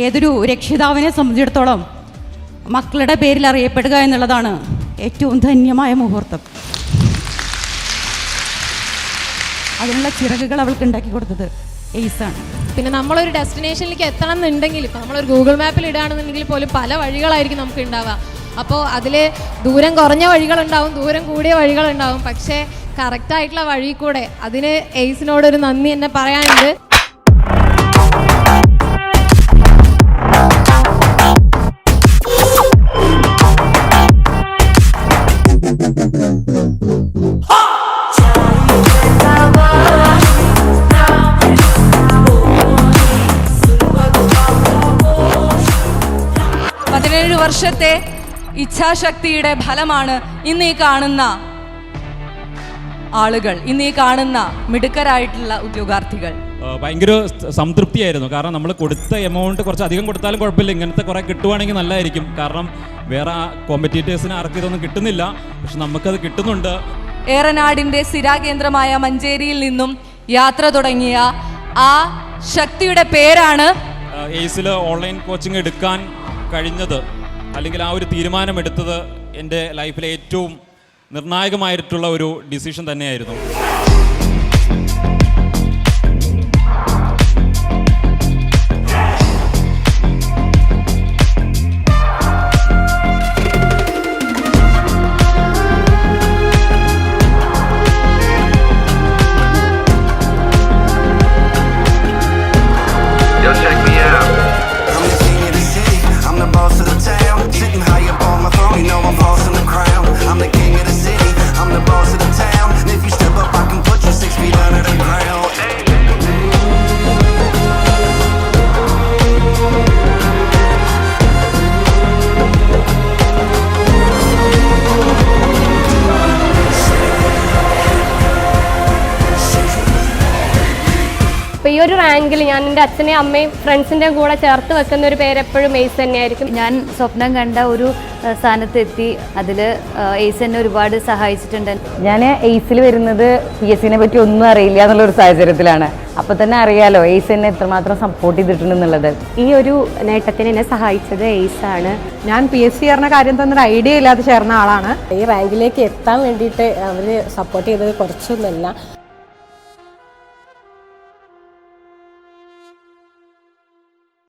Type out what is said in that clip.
ഏതൊരു രക്ഷിതാവിനെ സംബന്ധിച്ചിടത്തോളം മക്കളുടെ പേരിൽ അറിയപ്പെടുക എന്നുള്ളതാണ് ഏറ്റവും ധന്യമായ മുഹൂർത്തം. അതിനുള്ള ചിറകുകൾ അവൾക്ക് ഉണ്ടാക്കി കൊടുത്തത് എയ്സാണ് പിന്നെ നമ്മളൊരു ഡെസ്റ്റിനേഷനിലേക്ക് എത്തണം എന്നുണ്ടെങ്കിൽ ഇപ്പം നമ്മളൊരു ഗൂഗിൾ മാപ്പിൽ ഇടുകയാണെന്നുണ്ടെങ്കിൽ പോലും പല വഴികളായിരിക്കും നമുക്ക് ഉണ്ടാവുക. അപ്പോൾ അതിൽ ദൂരം കുറഞ്ഞ വഴികളുണ്ടാവും ദൂരം കൂടിയ വഴികളുണ്ടാവും. പക്ഷേ കറക്റ്റായിട്ടുള്ള വഴി കൂടെ അതിന് എയ്സിനോടൊരു നന്ദി എന്നെ പറയാനുണ്ട്. വർഷത്തെ ഇച്ഛാശക്തിയുടെ ഫലമാണ് ഇന്ന് ഈ കാണുന്ന ആളുകൾ ഇന്ന് ഈ കാണുന്ന മിടുക്കരായിട്ടുള്ള ഉദ്യോഗാർത്ഥികൾ. ഭയങ്കര സംതൃപ്തിയായിരുന്നു. കാരണം നമ്മൾ കൊടുത്ത എമൗണ്ട് കുറച്ച് അധികം കൊടുത്താലും കുഴപ്പമില്ല. ഇങ്ങനത്തെ കുറേ കിട്ടുവാണെങ്കിൽ നല്ലതായിരിക്കും. കാരണം വേറെ കോമ്പറ്റീറ്റേഴ്സിന് ആർക്കും ഇതൊന്നും കിട്ടുന്നില്ല. പക്ഷെ നമുക്കത് കിട്ടുന്നുണ്ട്. ഏറനാടിന്റെ സ്ഥിരാകേന്ദ്രമായ മഞ്ചേരിയിൽ നിന്നും യാത്ര തുടങ്ങിയ ആ ശക്തിയുടെ പേരാണ് എയ്സിൽ ഓൺലൈൻ കോച്ചിങ് എടുക്കാൻ കഴിഞ്ഞത്. അല്ലെങ്കിൽ ആ ഒരു തീരുമാനമെടുത്തത് എന്റെ ലൈഫിലെ ഏറ്റവും നിർണായകമായിട്ടുള്ള ഒരു ഡിസിഷൻ തന്നെയായിരുന്നു. അപ്പോൾ ഈ ഒരു റാങ്കിൽ ഞാൻ എന്റെ അച്ഛനെയും അമ്മയും ഫ്രണ്ട്സിന്റെയും കൂടെ ചേർത്ത് വെക്കുന്ന ഒരു പേര് എപ്പോഴും എയ്സ് തന്നെയായിരിക്കും. ഞാൻ സ്വപ്നം കണ്ട ഒരു സ്ഥാനത്ത് സ്ഥാനത്തെത്തി. അതിൽ എയ്സ് എന്നെ ഒരുപാട് സഹായിച്ചിട്ടുണ്ട്. ഞാൻ എയ്സിൽ വരുന്നത് പി എസ് സിനെ പറ്റി ഒന്നും അറിയില്ല എന്നുള്ള ഒരു സാഹചര്യത്തിലാണ്. അപ്പൊ തന്നെ അറിയാലോ എയ്സ് എന്നെ എത്രമാത്രം സപ്പോർട്ട് ചെയ്തിട്ടുണ്ട് എന്നുള്ളത്. ഈ ഒരു നേട്ടത്തിന് എന്നെ സഹായിച്ചത് എയ്സ് ആണ്. ഞാൻ പി എസ് സി പറഞ്ഞ കാര്യം തന്നെ ഒരു ഐഡിയ ഇല്ലാതെ ചേർന്ന ആളാണ്. ഈ റാങ്കിലേക്ക് എത്താൻ വേണ്ടിയിട്ട് അവർ സപ്പോർട്ട് ചെയ്തത് കുറച്ചൊന്നുമല്ല.